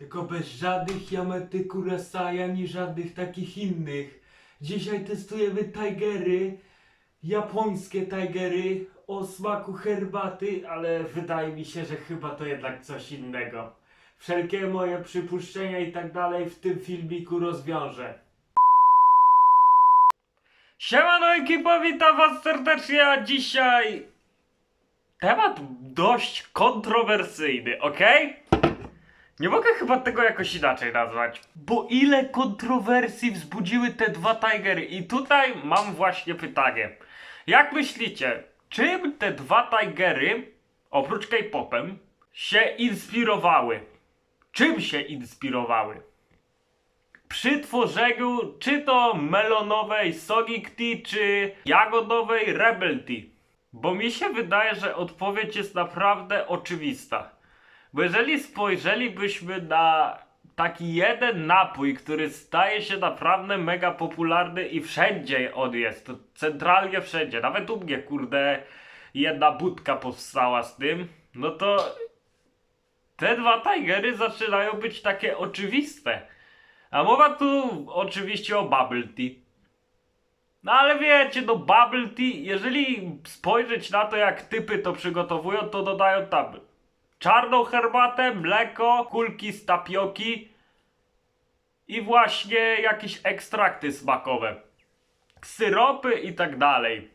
Tylko bez żadnych Yamety Kurasai ani żadnych takich innych. Dzisiaj testujemy Tigery, japońskie Tigery o smaku herbaty, ale wydaje mi się, że chyba to jednak coś innego. Wszelkie moje przypuszczenia i tak dalej w tym filmiku rozwiążę. Siemano ekipa, witam was serdecznie, a dzisiaj temat dość kontrowersyjny, ok? Nie mogę chyba tego jakoś inaczej nazwać. Bo ile kontrowersji wzbudziły te dwa Tigery? I tutaj mam właśnie pytanie. Jak myślicie, czym te dwa Tigery, oprócz K-popem, się inspirowały? Czym się inspirowały? Przy tworzeniu czy to melonowej Sonic Tea, czy jagodowej Rebel Tea? Bo mi się wydaje, że odpowiedź jest naprawdę oczywista. Bo jeżeli spojrzelibyśmy na taki jeden napój, który staje się naprawdę mega popularny i wszędzie on jest, to centralnie wszędzie, nawet u mnie kurde jedna budka powstała z tym, no to te dwa Tigery zaczynają być takie oczywiste. A mowa tu oczywiście o Bubble Tea. No ale wiecie, no Bubble Tea, jeżeli spojrzeć na to jak typy to przygotowują, to dodają tam czarną herbatę, mleko, kulki z tapioki i właśnie jakieś ekstrakty smakowe, syropy i tak dalej.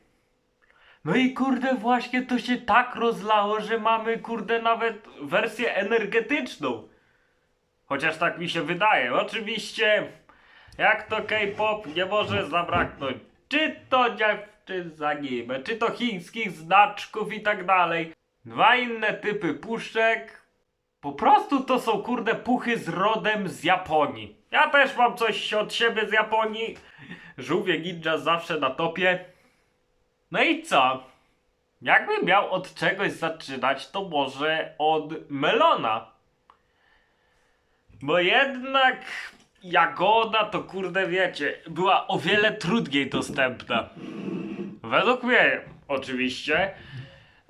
No i kurde właśnie to się tak rozlało, że mamy kurde nawet wersję energetyczną. Chociaż tak mi się wydaje. Oczywiście, jak to K-pop nie może zabraknąć. Czy to dziewczyn z anime, czy to chińskich znaczków i tak dalej. Dwa inne typy puszek. Po prostu to są kurde puchy z rodem z Japonii. Ja też mam coś od siebie z Japonii. Żółwie ninja zawsze na topie. No i co? Jakbym miał od czegoś zaczynać, to może od melona. Bo jednak jagoda to kurde wiecie, była o wiele trudniej dostępna. Według mnie oczywiście.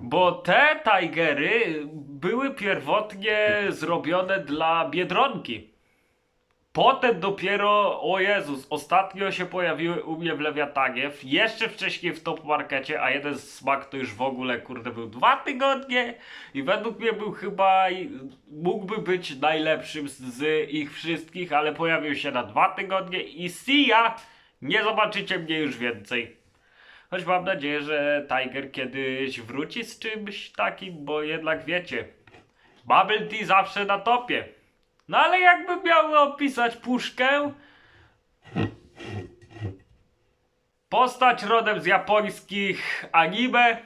Bo te Tigery były pierwotnie zrobione dla Biedronki. Potem dopiero, o Jezus, ostatnio się pojawiły u mnie w Lewiatanie, jeszcze wcześniej w Top Markecie, a jeden smak to już w ogóle, kurde, był dwa tygodnie i według mnie był chyba, mógłby być najlepszym z, ich wszystkich, ale pojawił się na dwa tygodnie i Sia, nie zobaczycie mnie już więcej. Choć mam nadzieję, że Tiger kiedyś wróci z czymś takim, bo jednak wiecie, Bubble Tea zawsze na topie. No ale jakbym miał opisać puszkę, postać rodem z japońskich anime,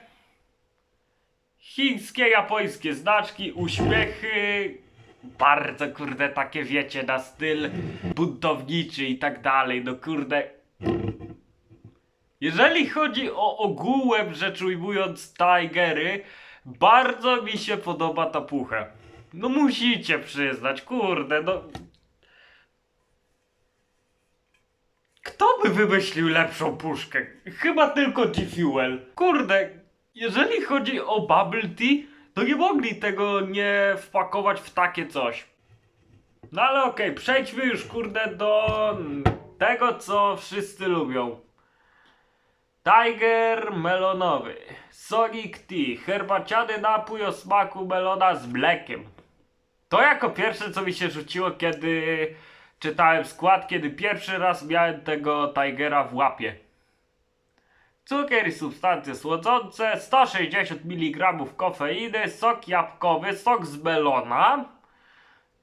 chińskie, japońskie znaczki, uśmiechy, bardzo kurde takie wiecie, na styl buntowniczy i tak dalej, no kurde, jeżeli chodzi o ogółem rzecz ujmując Tigery, bardzo mi się podoba ta pucha. No musicie przyznać, kurde, no. Kto by wymyślił lepszą puszkę? Chyba tylko G-Fuel. Kurde, jeżeli chodzi o Bubble Tea, to nie mogli tego nie wpakować w takie coś. No ale okej, przejdźmy już kurde do tego, co wszyscy lubią. Tiger melonowy, Sonic Tea, herbaciany napój o smaku melona z mlekiem. To jako pierwsze co mi się rzuciło kiedy czytałem skład, kiedy pierwszy raz miałem tego Tigera w łapie. Cukier i substancje słodzące, 160 mg kofeiny, sok jabłkowy, sok z melona.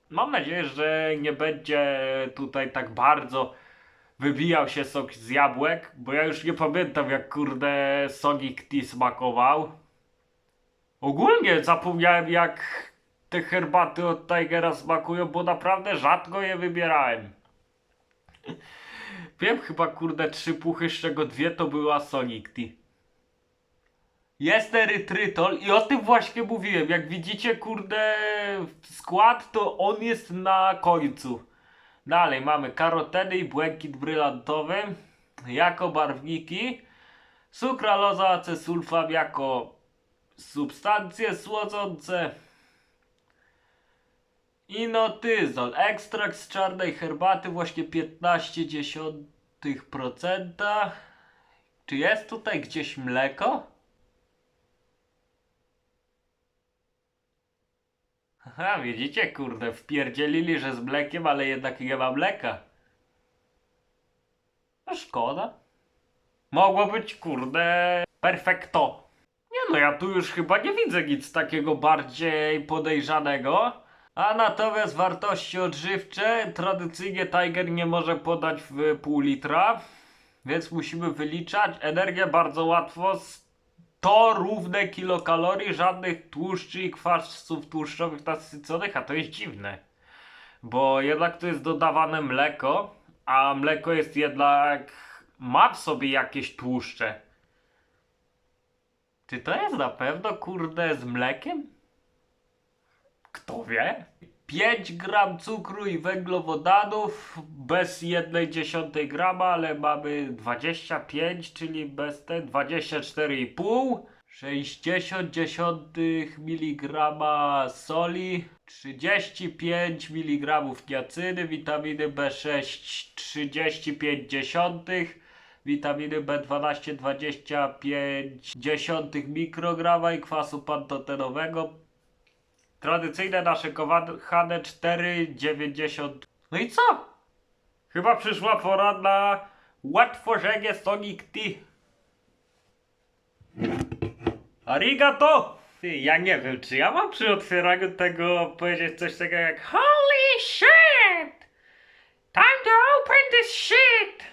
Mam nadzieję, że nie będzie tutaj tak bardzo wybijał się sok z jabłek, bo ja już nie pamiętam jak kurde Sonic Tea smakował. Ogólnie zapomniałem jak te herbaty od Tigera smakują, bo naprawdę rzadko je wybierałem. Wiem chyba kurde trzy puchy, z czego dwie to była Sonic Tea. Jest erytrytol i o tym właśnie mówiłem. Jak widzicie, kurde, skład to on jest na końcu. Dalej mamy karoteny i błękit brylantowy jako barwniki. Sukraloza, acesulfam jako substancje słodzące. Inotyzol, ekstrakt z czarnej herbaty, właśnie 15%. Czy jest tutaj gdzieś mleko? Aha, widzicie, kurde, wpierdzielili, że z mlekiem, ale jednak nie ma mleka. No szkoda. Mogło być, kurde, perfekto. Nie no, ja tu już chyba nie widzę nic takiego bardziej podejrzanego. A natomiast wartości odżywcze tradycyjnie Tiger nie może podać w pół litra, więc musimy wyliczać. Energia bardzo łatwo. 100 równe kilokalorii, żadnych tłuszczy i kwasów tłuszczowych nasyconych, a to jest dziwne. Bo jednak to jest dodawane mleko, a mleko jest jednak ma w sobie jakieś tłuszcze. Czy to jest na pewno kurde z mlekiem? Kto wie? 5 gram cukru i węglowodanów bez 1,1 grama, ale mamy 25, czyli bez te 24,5. 60 dziesiątych miligrama soli, 35 mg niacyny, witaminy B6 35 dziesiątych, witaminy B12 25 dziesiątych mikrograma i kwasu pantotenowego. Tradycyjne nasze kochane 4,90. No i co? Chyba przyszła pora na łatworzenie Sonic Tea. Arigato! Ja nie wiem, czy ja mam przy otwieraniu tego powiedzieć coś takiego jak Holy shit! Time to open this shit!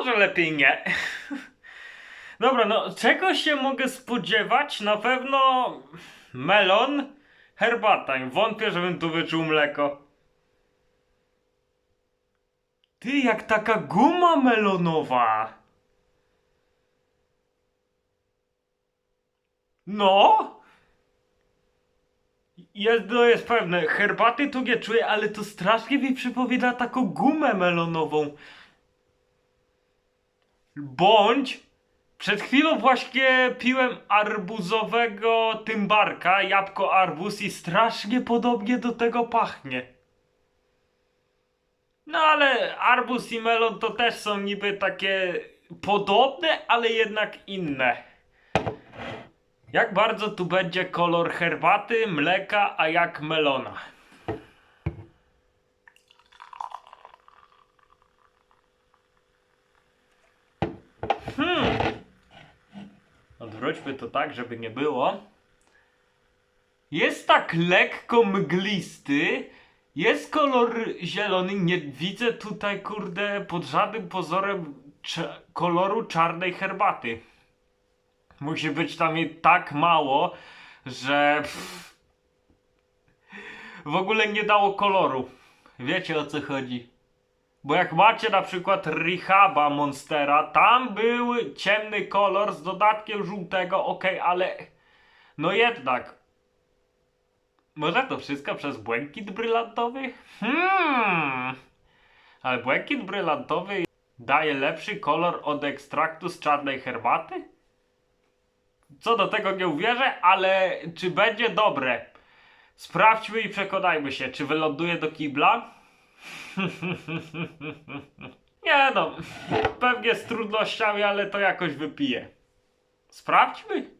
Może lepiej nie. Dobra, no czego się mogę spodziewać? Na pewno melon, herbata. Wątpię, żebym tu wyczuł mleko. Ty, jak taka guma melonowa. No! Jest, to jest pewne. Herbaty tu nie czuję, ale to strasznie mi przypomina taką gumę melonową. Bądź przed chwilą właśnie piłem arbuzowego tymbarka, jabłko arbuz i strasznie podobnie do tego pachnie. No ale arbuz i melon to też są niby takie podobne, ale jednak inne. Jak bardzo tu będzie kolor herbaty, mleka, a jak melona? Hmm. Odwróćmy to tak, żeby nie było. Jest tak lekko mglisty. Jest kolor zielony. Nie widzę tutaj, kurde, pod żadnym pozorem koloru czarnej herbaty. Musi być tam jej tak mało, że pff, w ogóle nie dało koloru. Wiecie o co chodzi. Bo jak macie na przykład Rihaba Monstera, tam był ciemny kolor z dodatkiem żółtego, ok, ale no jednak. Może to wszystko przez błękit brylantowy? Hmm. Ale błękit brylantowy daje lepszy kolor od ekstraktu z czarnej herbaty? Co do tego nie uwierzę, ale czy będzie dobre? Sprawdźmy i przekonajmy się, czy wyląduje do kibla? Nie no, pewnie z trudnościami, ale to jakoś wypiję. Sprawdźmy.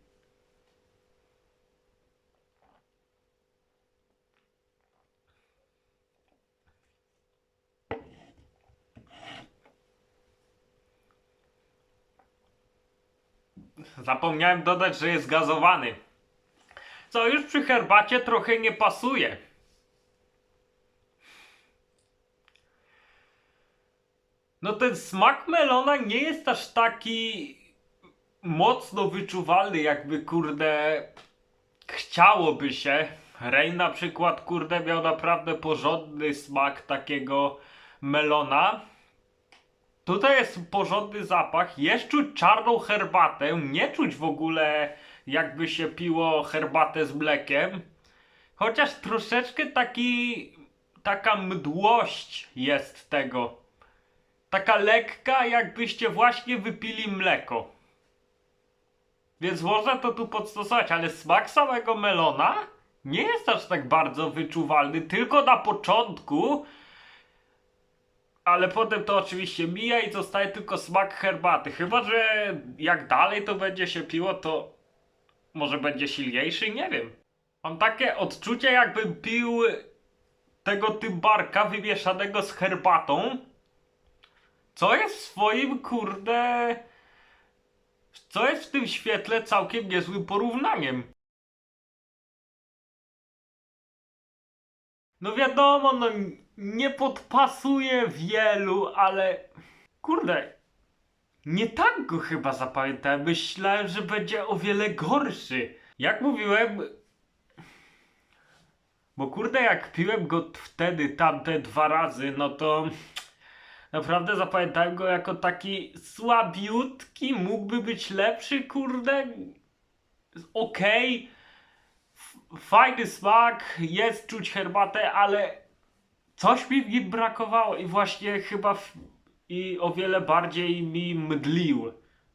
Zapomniałem dodać, że jest gazowany. Co już przy herbacie trochę nie pasuje. No ten smak melona nie jest aż taki mocno wyczuwalny, jakby kurde chciałoby się. Rain na przykład kurde miał naprawdę porządny smak takiego melona. Tutaj jest porządny zapach, jest czuć czarną herbatę, nie czuć w ogóle jakby się piło herbatę z mlekiem. Chociaż troszeczkę taki, taka mdłość jest tego. Taka lekka, jakbyście właśnie wypili mleko. Więc można to tu podstosować, ale smak samego melona nie jest aż tak bardzo wyczuwalny, tylko na początku. Ale potem to oczywiście mija i zostaje tylko smak herbaty. Chyba, że jak dalej to będzie się piło, to może będzie silniejszy, nie wiem. Mam takie odczucie, jakbym pił tego tymbarka wymieszanego z herbatą. Co jest w swoim kurde. Co jest w tym świetle całkiem niezłym porównaniem. No wiadomo, no nie podpasuje wielu, ale kurde, nie tak go chyba zapamiętałem. Myślałem, że będzie o wiele gorszy. Jak mówiłem, bo kurde, jak piłem go wtedy, tamte dwa razy, no to naprawdę zapamiętałem go jako taki słabiutki, mógłby być lepszy, kurde. Okej. F- Fajny smak, jest czuć herbatę, ale coś mi w nim brakowało i właśnie chyba w, i o wiele bardziej mi mdlił.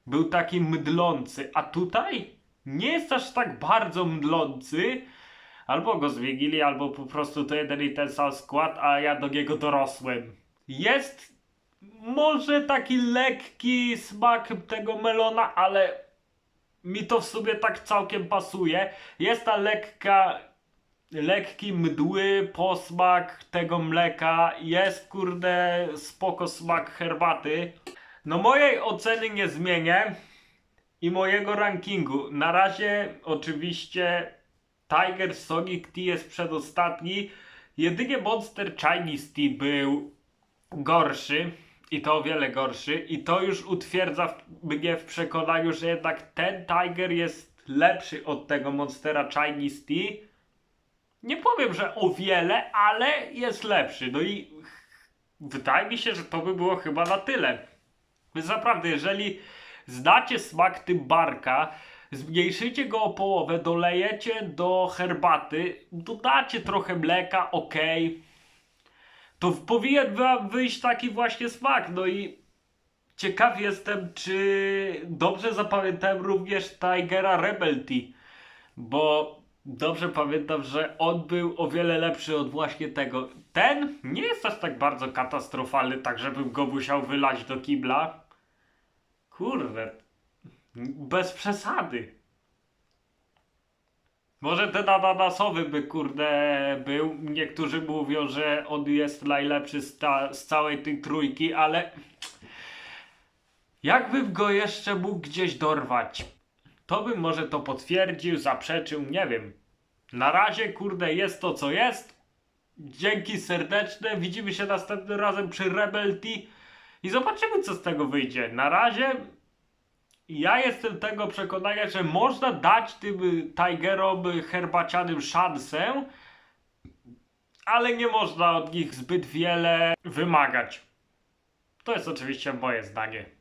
Był taki mdlący, a tutaj nie jest aż tak bardzo mdlący. Albo go zmienili, albo po prostu to jeden i ten sam skład, a ja do niego dorosłem. Jest może taki lekki smak tego melona, ale mi to w sumie tak całkiem pasuje. Jest ta lekka, lekki mdły posmak tego mleka. Jest kurde spoko smak herbaty. No mojej oceny nie zmienię i mojego rankingu. Na razie oczywiście Tiger Sonic Tea jest przedostatni. Jedynie Monster Chinese Tea był gorszy. I to o wiele gorszy. I to już utwierdza mnie w przekonaniu, że jednak ten Tiger jest lepszy od tego Monstera Chinese Tea. Nie powiem, że o wiele, ale jest lepszy. No i wydaje mi się, że to by było chyba na tyle. Więc naprawdę, jeżeli znacie smak tymbarka, zmniejszycie go o połowę, dolejecie do herbaty, dodacie trochę mleka, ok. To powinien wyjść taki właśnie smak. No i ciekaw jestem, czy dobrze zapamiętałem również Tigera Rebel Tea. Bo dobrze pamiętam, że on był o wiele lepszy od właśnie tego. Ten nie jest aż tak bardzo katastrofalny, tak żebym go musiał wylać do kibla. Kurde, bez przesady. Może ten ananasowy by kurde był. Niektórzy mówią, że on jest najlepszy z, ta, z całej tej trójki, ale jakbym go jeszcze mógł gdzieś dorwać, to bym może to potwierdził, zaprzeczył, nie wiem. Na razie kurde jest to co jest. Dzięki serdeczne. Widzimy się następnym razem przy Rebel Tea i zobaczymy co z tego wyjdzie. Na razie ja jestem tego przekonania, że można dać tym Tigerom herbacianym szansę, ale nie można od nich zbyt wiele wymagać. To jest oczywiście moje zdanie.